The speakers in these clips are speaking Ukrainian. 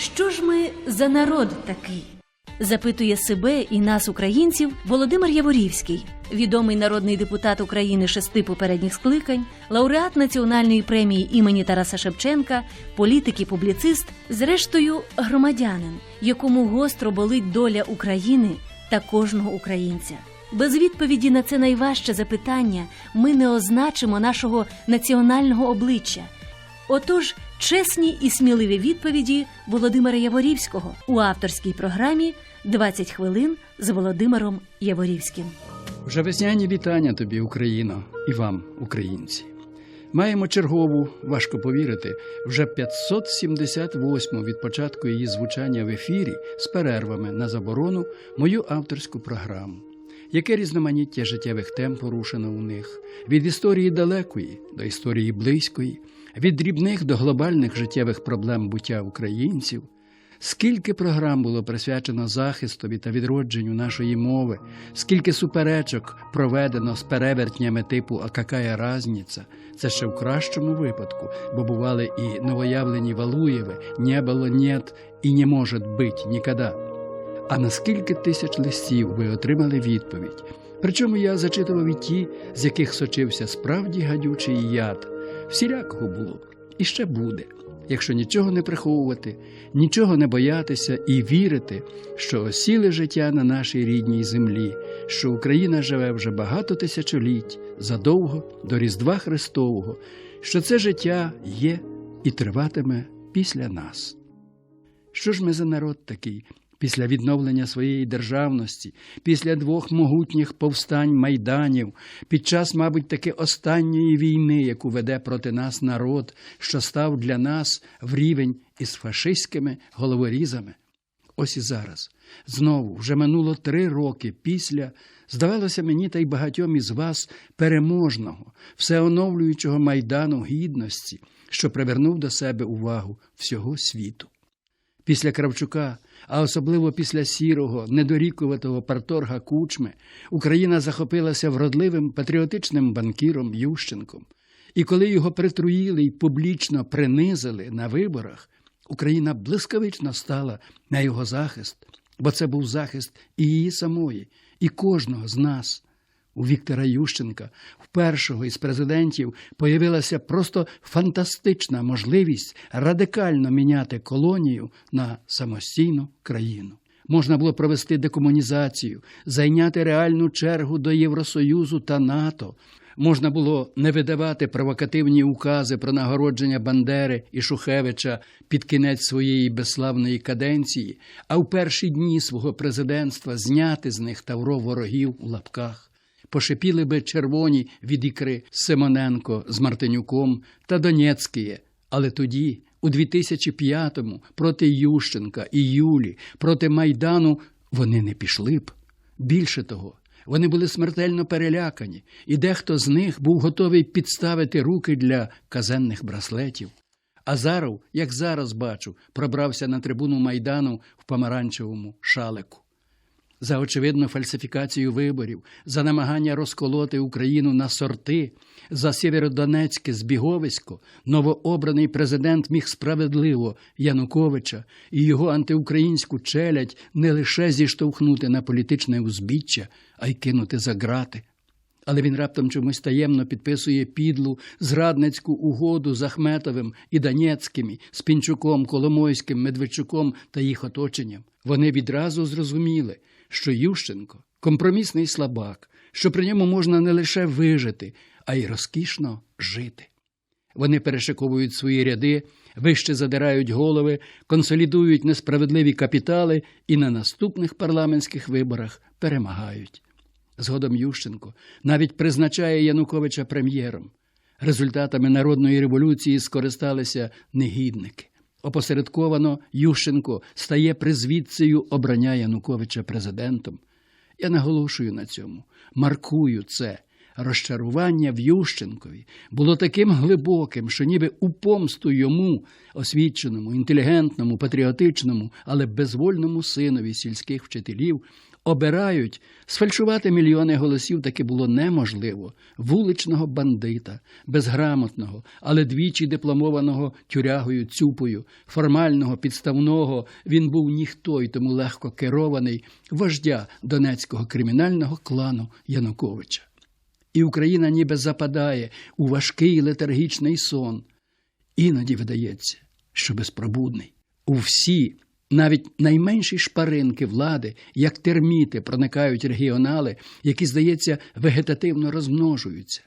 Що ж ми за народ такий? Запитує себе і нас, українців, Володимир Яворівський, відомий народний депутат України шести попередніх скликань, лауреат національної премії імені Тараса Шевченка, політик і публіцист, зрештою громадянин, якому гостро болить доля України та кожного українця. Без відповіді на це найважче запитання ми не означимо нашого національного обличчя. Отож, чесні і сміливі відповіді Володимира Яворівського у авторській програмі «20 хвилин з Володимиром Яворівським. Вже весняні вітання тобі, Україно, і вам, українці. Маємо чергову, важко повірити, вже 578 від початку її звучання в ефірі з перервами на заборону мою авторську програму. Яке різноманіття життєвих тем порушено у них від історії далекої до історії близької, від дрібних до глобальних життєвих проблем буття українців. Скільки програм було присвячено захистові та відродженню нашої мови, скільки суперечок проведено з перевертнями типу «А какая разниця?» Це ще в кращому випадку, бо бували і новоявлені Валуєви «не було нет» і «не може бить ніколи». А на скільки тисяч листів ви отримали відповідь? Причому я зачитував і ті, з яких сочився справді гадючий яд. Всілякого було і ще буде, якщо нічого не приховувати, нічого не боятися і вірити, що осіле життя на нашій рідній землі, що Україна живе вже багато тисячоліть задовго до Різдва Христового, що це життя є і триватиме після нас. Що ж ми за народ такий? Після відновлення своєї державності, після двох могутніх повстань майданів, під час, мабуть, таки останньої війни, яку веде проти нас народ, що став для нас в рівень із фашистськими головорізами. Ось і зараз, знову, вже минуло три роки після, здавалося мені та й багатьом із вас переможного, всеоновлюючого майдану гідності, що привернув до себе увагу всього світу. Після Кравчука, а особливо після сірого, недорікуватого парторга Кучми, Україна захопилася вродливим патріотичним банкіром Ющенком. І коли його притруїли й публічно принизили на виборах, Україна блискавично стала на його захист, бо це був захист і її самої, і кожного з нас. У Віктора Ющенка, в першого із президентів, появилася просто фантастична можливість радикально міняти колонію на самостійну країну. Можна було провести декомунізацію, зайняти реальну чергу до Євросоюзу та НАТО. Можна було не видавати провокативні укази про нагородження Бандери і Шухевича під кінець своєї безславної каденції, а в перші дні свого президентства зняти з них тавро ворогів у лапках пошипіли би червоні від ікри Симоненко з Мартинюком та Донецькіє. Але тоді, у 2005-му, проти Ющенка і Юлі, проти Майдану вони не пішли б. Більше того, вони були смертельно перелякані, і дехто з них був готовий підставити руки для казенних браслетів. Азаров, як зараз бачу, пробрався на трибуну Майдану в помаранчевому шалику за очевидну фальсифікацію виборів, за намагання розколоти Україну на сорти, за Сєвєродонецьке збіговисько, новообраний президент міг справедливо Януковича і його антиукраїнську челядь не лише зіштовхнути на політичне узбіччя, а й кинути за грати. Але він раптом чомусь таємно підписує підлу зрадницьку угоду з Ахметовим і Донецьким, з Пінчуком, Коломойським, Медведчуком та їх оточенням. Вони відразу зрозуміли, що Ющенко компромісний слабак, що при ньому можна не лише вижити, а й розкішно жити. Вони перешиковують свої ряди, вище задирають голови, консолідують несправедливі капітали і на наступних парламентських виборах перемагають. Згодом Ющенко навіть призначає Януковича прем'єром. Результатами народної революції скористалися негідники. Опосередковано Ющенко стає призвідцею обрання Януковича президентом. Я наголошую на цьому, маркую це. Розчарування в Ющенкові було таким глибоким, що ніби у помсту йому, освіченому, інтелігентному, патріотичному, але безвольному синові сільських вчителів, обирають, сфальшувати мільйони голосів таки було неможливо. Вуличного бандита, безграмотного, але двічі дипломованого тюрягою цюпою, формального, підставного, він був ніхто й тому легко керований вождя донецького кримінального клану Януковича. І Україна ніби западає у важкий летаргічний сон. Іноді видається, що безпробудний. У всі, навіть найменші шпаринки влади, як терміти, проникають регіонали, які, здається, вегетативно розмножуються.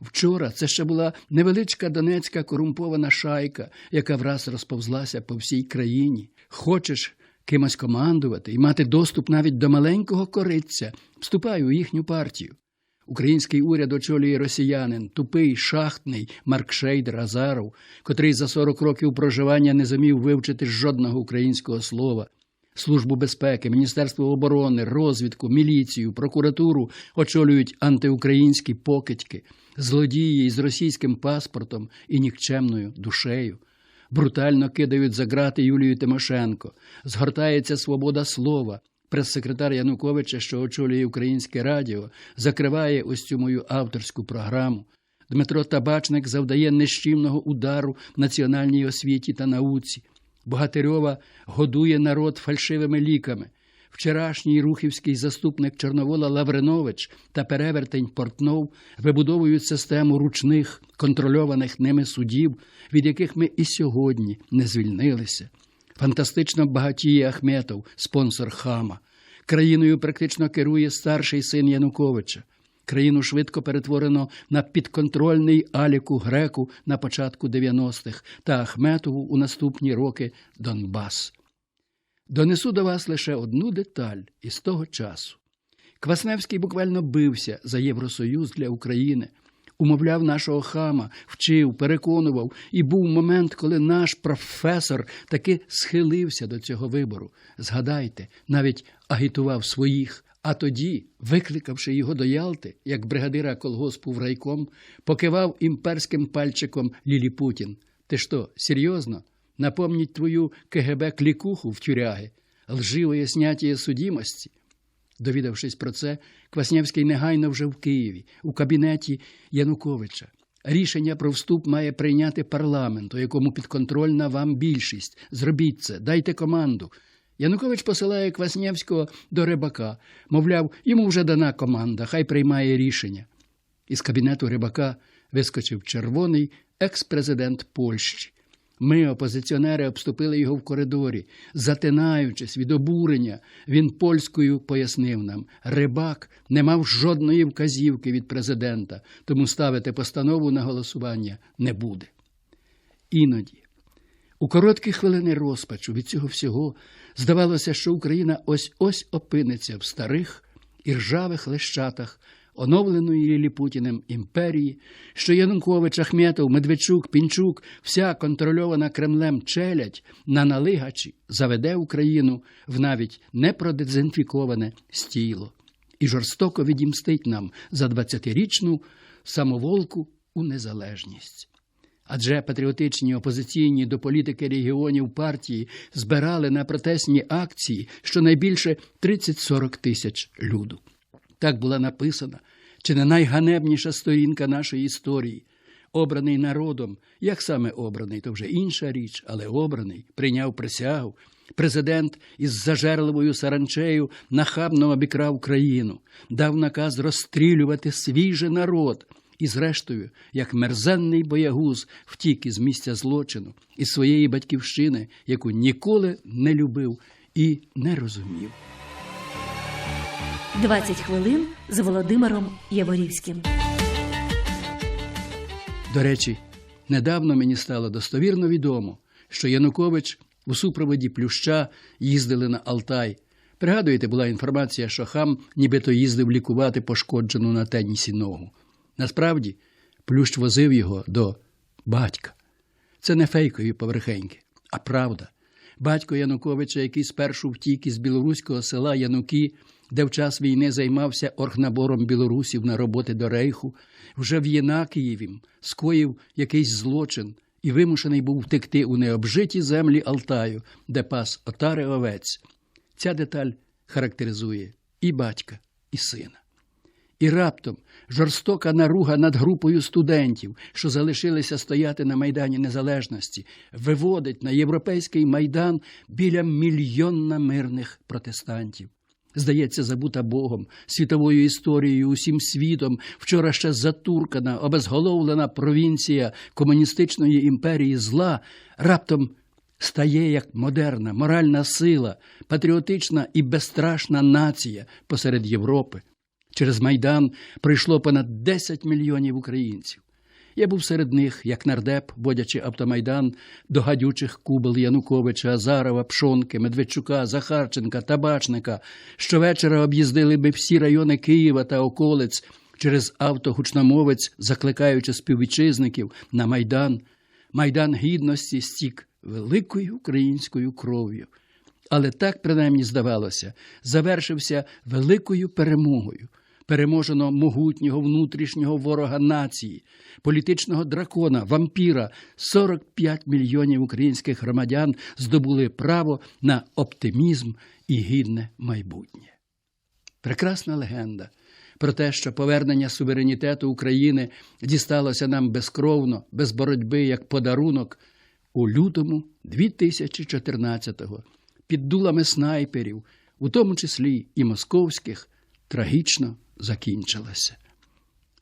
Вчора це ще була невеличка донецька корумпована шайка, яка враз розповзлася по всій країні. Хочеш кимось командувати і мати доступ навіть до маленького кориця, вступай у їхню партію. Український уряд очолює росіянин, тупий, шахтний Маркшейдер Азаров, котрий за 40 років проживання не зумів вивчити жодного українського слова. Службу безпеки, Міністерство оборони, розвідку, міліцію, прокуратуру очолюють антиукраїнські покидьки, злодії із російським паспортом і нікчемною душею. Брутально кидають за грати Юлію Тимошенко, згортається свобода слова. Прес-секретар Януковича, що очолює українське радіо, закриває ось цю мою авторську програму. Дмитро Табачник завдає нещівного удару національній освіті та науці. Богатирьова годує народ фальшивими ліками. Вчорашній рухівський заступник Чорновола Лавринович та перевертень Портнов вибудовують систему ручних контрольованих ними судів, від яких ми і сьогодні не звільнилися. Фантастично багатіє Ахметов, спонсор хама. Країною практично керує старший син Януковича. Країну швидко перетворено на підконтрольний Аліку Греку на початку 90-х та Ахметову у наступні роки Донбас. Донесу до вас лише одну деталь із того часу. Квасневський буквально бився за Євросоюз для України, умовляв нашого хама, вчив, переконував, і був момент, коли наш професор таки схилився до цього вибору. Згадайте, навіть агітував своїх. А тоді, викликавши його до Ялти, як бригадира колгоспу в райком, покивав імперським пальчиком Лілі Путін. Ти що, серйозно? Напомніть твою КГБ клікуху в тюряги, лживої снятіє судімості. Довідавшись про це, Квасневський негайно вже в Києві, у кабінеті Януковича. Рішення про вступ має прийняти парламент, у якому підконтрольна вам більшість. Зробіть це, дайте команду. Янукович посилає Квасневського до рибака, мовляв, йому вже дана команда, хай приймає рішення. Із кабінету рибака вискочив червоний екс-президент Польщі. Ми, опозиціонери, обступили його в коридорі. Затинаючись від обурення, він польською пояснив нам: рибак не мав жодної вказівки від президента, тому ставити постанову на голосування не буде. Іноді, у короткі хвилини розпачу від цього всього, здавалося, що Україна ось ось опиниться в старих і ржавих лещатах оновленої Лілі Путіним імперії, що Янукович, Ахметов, Медведчук, Пінчук, вся контрольована Кремлем челядь на налигачі заведе Україну в навіть непродезінфіковане стіло і жорстоко відімстить нам за 20-річну самоволку у незалежність. Адже патріотичні опозиційні до політики регіонів партії збирали на протестні акції щонайбільше 30-40 тисяч люду. Так була написана чи не найганебніша сторінка нашої історії. Обраний народом, як саме обраний, то вже інша річ, але обраний, прийняв присягу. Президент із зажерливою саранчею нахабно обікрав країну, дав наказ розстрілювати свій же народ. І, зрештою, як мерзенний боягуз втік із місця злочину, із своєї батьківщини, яку ніколи не любив і не розумів. 20 хвилин з Володимиром Яворівським. До речі, недавно мені стало достовірно відомо, що Янукович у супроводі Плюща їздили на Алтай. Пригадуєте, була інформація, що хам нібито їздив лікувати пошкоджену на тенісі ногу. Насправді, Плющ возив його до батька. Це не фейкові поверхеньки, а правда. Батько Януковича, який спершу втік із білоруського села Януки, де в час війни займався оргнабором білорусів на роботи до рейху, вже в Єнакієві скоїв якийсь злочин і вимушений був втекти у необжиті землі Алтаю, де пас отари овець. Ця деталь характеризує і батька, і сина. І раптом жорстока наруга над групою студентів, що залишилися стояти на Майдані Незалежності, виводить на європейський майдан біля мільйонна мирних протестантів. Здається, забута Богом, світовою історією, усім світом, вчора ще затуркана, обезголовлена провінція комуністичної імперії зла, раптом стає як модерна, моральна сила, патріотична і безстрашна нація посеред Європи. Через Майдан прийшло понад 10 мільйонів українців. Я був серед них, як нардеп, водячи автомайдан до гадючих кубел Януковича, Азарова, Пшонки, Медведчука, Захарченка, Табачника. Щовечора об'їздили ми всі райони Києва та околиць через автогучномовець, закликаючи співвітчизників на Майдан. Майдан гідності стік великою українською кров'ю. Але так, принаймні, здавалося, завершився великою перемогою. Переможено могутнього внутрішнього ворога нації, політичного дракона, вампіра. 45 мільйонів українських громадян здобули право на оптимізм і гідне майбутнє. Прекрасна легенда про те, що повернення суверенітету України дісталося нам безкровно, без боротьби як подарунок у лютому 2014-го під дулами снайперів, у тому числі і московських, трагічно закінчилася.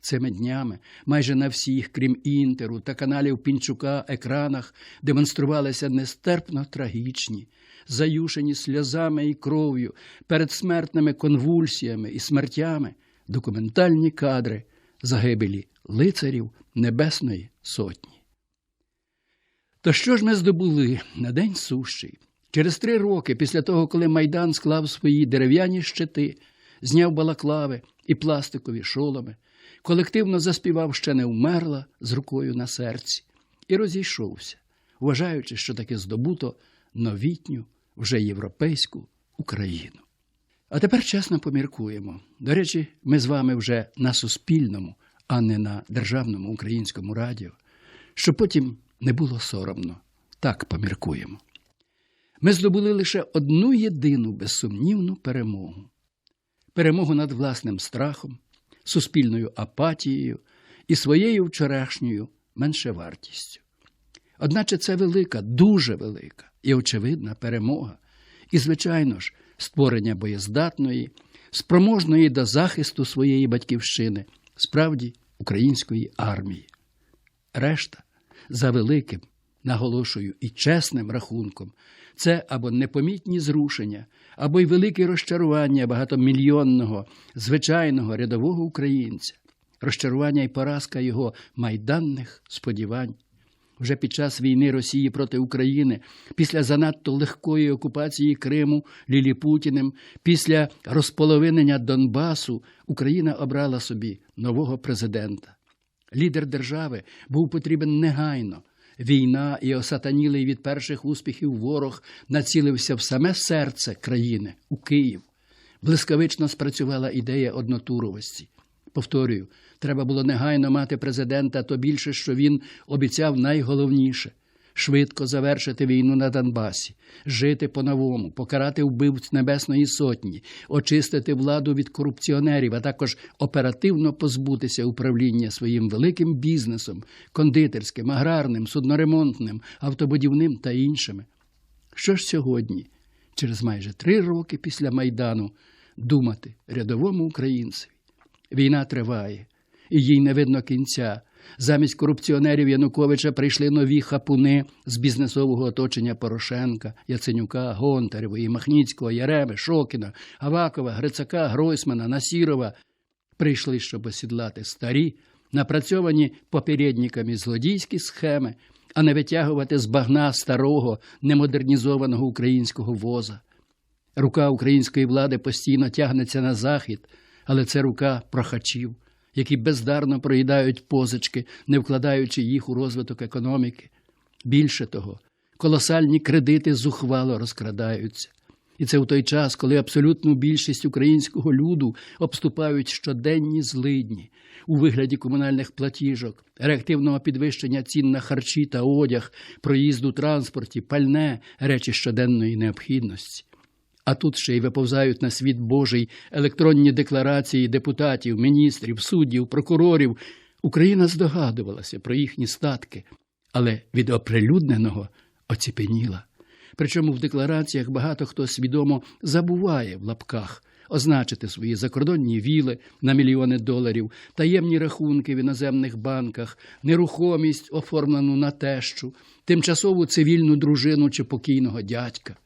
Цими днями майже на всіх, крім інтеру та каналів Пінчука, екранах демонструвалися нестерпно трагічні, заюшені сльозами і кров'ю, передсмертними конвульсіями і смертями документальні кадри загибелі лицарів Небесної Сотні. То що ж ми здобули на день сущий? Через три роки після того, коли Майдан склав свої дерев'яні щити, зняв балаклави і пластикові шоломи, колективно заспівав ще не вмерла з рукою на серці і розійшовся, вважаючи, що таки здобуто новітню, вже європейську Україну. А тепер чесно поміркуємо. До речі, ми з вами вже на суспільному, а не на державному українському радіо, щоб потім не було соромно. Так поміркуємо. Ми здобули лише одну єдину безсумнівну перемогу перемогу над власним страхом, суспільною апатією і своєю вчорашньою меншевартістю. Одначе це велика, дуже велика і очевидна перемога, і, звичайно ж, створення боєздатної, спроможної до захисту своєї батьківщини, справді української армії. Решта за великим, наголошую, і чесним рахунком, це або непомітні зрушення, або й велике розчарування багатомільйонного, звичайного рядового українця, розчарування і поразка його майданних сподівань. Вже під час війни Росії проти України, після занадто легкої окупації Криму Ліліпутіним, після розполовинення Донбасу, Україна обрала собі нового президента. Лідер держави був потрібен негайно. Війна і осатанілий від перших успіхів ворог націлився в саме серце країни, у Київ. Блискавично спрацювала ідея однотуровості. Повторюю, треба було негайно мати президента, то більше, що він обіцяв найголовніше швидко завершити війну на Донбасі, жити по-новому, покарати вбивць Небесної Сотні, очистити владу від корупціонерів, а також оперативно позбутися управління своїм великим бізнесом, кондитерським, аграрним, судноремонтним, автобудівним та іншими. Що ж сьогодні, через майже три роки після Майдану, думати рядовому українцеві? Війна триває, і їй не видно кінця. Замість корупціонерів Януковича прийшли нові хапуни з бізнесового оточення Порошенка, Яценюка, Гонтаревої, Махніцького, Яреми, Шокіна, Авакова, Грицака, Гройсмана, Насірова. Прийшли, щоб осідлати старі, напрацьовані попередниками злодійські схеми, а не витягувати з багна старого, немодернізованого українського воза. Рука української влади постійно тягнеться на захід, але це рука прохачів, які бездарно проїдають позички, не вкладаючи їх у розвиток економіки. Більше того, колосальні кредити зухвало розкрадаються. І це в той час, коли абсолютну більшість українського люду обступають щоденні злидні у вигляді комунальних платіжок, реактивного підвищення цін на харчі та одяг, проїзду транспорті, пальне, речі щоденної необхідності. А тут ще й виповзають на світ Божий електронні декларації депутатів, міністрів, суддів, прокурорів. Україна здогадувалася про їхні статки, але від оприлюдненого оціпеніла. Причому в деклараціях багато хто свідомо забуває в лапках означити свої закордонні віли на мільйони доларів, таємні рахунки в іноземних банках, нерухомість, оформлену на тещу, тимчасову цивільну дружину чи покійного дядька.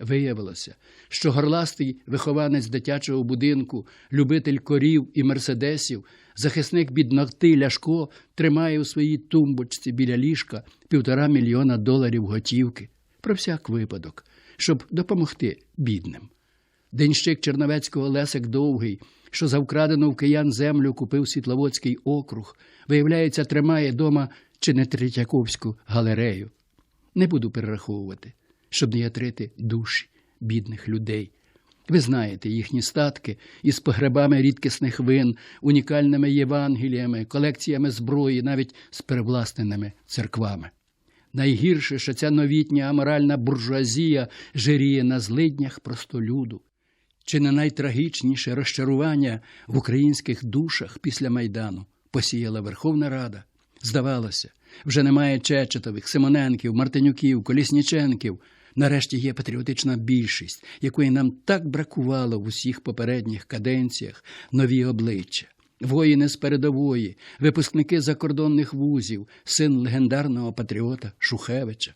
Виявилося, що горластий вихованець дитячого будинку, любитель корів і мерседесів, захисник бідноти Ляшко тримає у своїй тумбочці біля ліжка півтора мільйона доларів готівки про всяк випадок, щоб допомогти бідним. Денщик Черновецького Лесик Довгий, що за вкрадену в киян землю купив Світловодський округ, виявляється, тримає дома чи не Третьяковську галерею. Не буду перераховувати, щоб не ятрити душі бідних людей. Ви знаєте їхні статки із погребами рідкісних вин, унікальними євангеліями, колекціями зброї, навіть з перевласненими церквами. Найгірше, що ця новітня аморальна буржуазія жиріє на злиднях простолюду. Чи не найтрагічніше розчарування в українських душах після Майдану посіяла Верховна Рада? Здавалося, вже немає Чечетових, Симоненків, Мартинюків, Колісніченків. Нарешті є патріотична більшість, якої нам так бракувало в усіх попередніх каденціях нові обличчя. Воїни з передової, випускники закордонних вузів, син легендарного патріота Шухевича.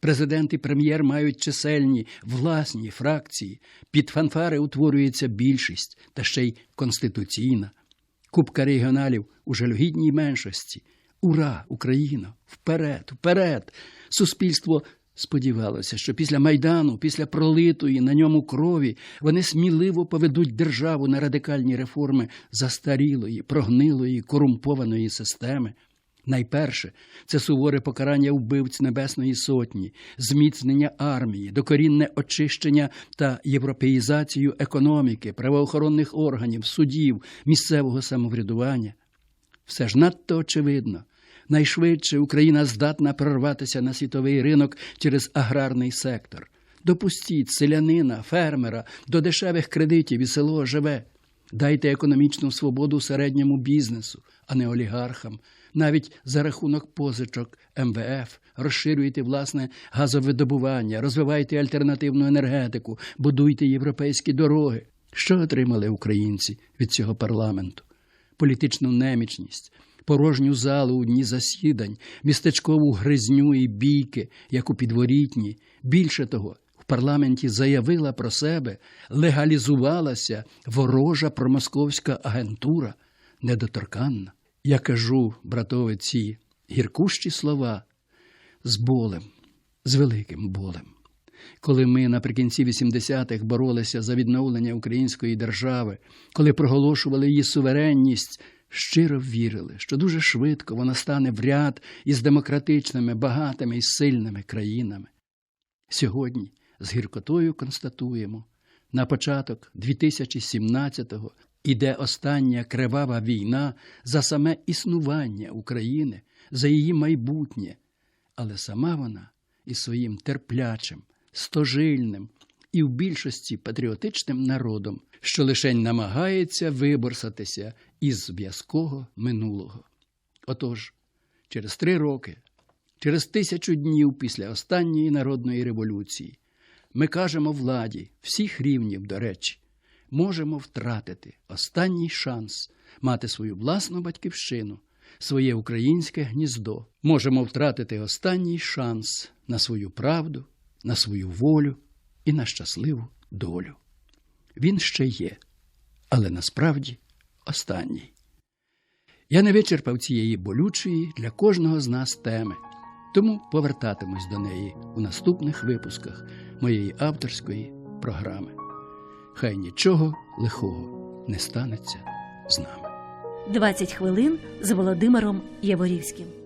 Президент і прем'єр мають чисельні власні фракції, під фанфари утворюється більшість та ще й конституційна. Кубка регіоналів у жалюгідній меншості. Ура, Україна! Вперед, вперед! Суспільство сподівалося, що після Майдану, після пролитої на ньому крові, вони сміливо поведуть державу на радикальні реформи застарілої, прогнилої, корумпованої системи. Найперше це суворе покарання вбивць Небесної Сотні, зміцнення армії, докорінне очищення та європеїзацію економіки, правоохоронних органів, судів, місцевого самоврядування. Все ж надто очевидно. Найшвидше Україна здатна прорватися на світовий ринок через аграрний сектор. Допустіть селянина, фермера до дешевих кредитів і село живе. Дайте економічну свободу середньому бізнесу, а не олігархам. Навіть за рахунок позичок МВФ розширюйте власне газовидобування, розвивайте альтернативну енергетику, будуйте європейські дороги. Що отримали українці від цього парламенту? Політичну немічність, порожню залу у дні засідань, містечкову гризню і бійки, як у підворітні. Більше того, в парламенті заявила про себе, легалізувалася ворожа промосковська агентура, недоторканна. Я кажу, братове, ці гіркущі слова з болем, з великим болем. Коли ми наприкінці 80-х боролися за відновлення української держави, коли проголошували її суверенність, щиро вірили, що дуже швидко вона стане в ряд із демократичними, багатими і сильними країнами. Сьогодні з гіркотою констатуємо, на початок 2017-го іде остання кривава війна за саме існування України, за її майбутнє, але сама вона із своїм терплячим, стожильним і в більшості патріотичним народом, що лишень намагається виборсатися із зв'язкого минулого. Отож, через три роки, через тисячу днів після останньої народної революції, ми кажемо владі всіх рівнів, до речі, можемо втратити останній шанс мати свою власну батьківщину, своє українське гніздо. Можемо втратити останній шанс на свою правду, на свою волю і на щасливу долю. Він ще є, але насправді останній. Я не вичерпав цієї болючої для кожного з нас теми, тому повертатимусь до неї у наступних випусках моєї авторської програми. Хай нічого лихого не станеться з нами. 20 хвилин з Володимиром Яворівським.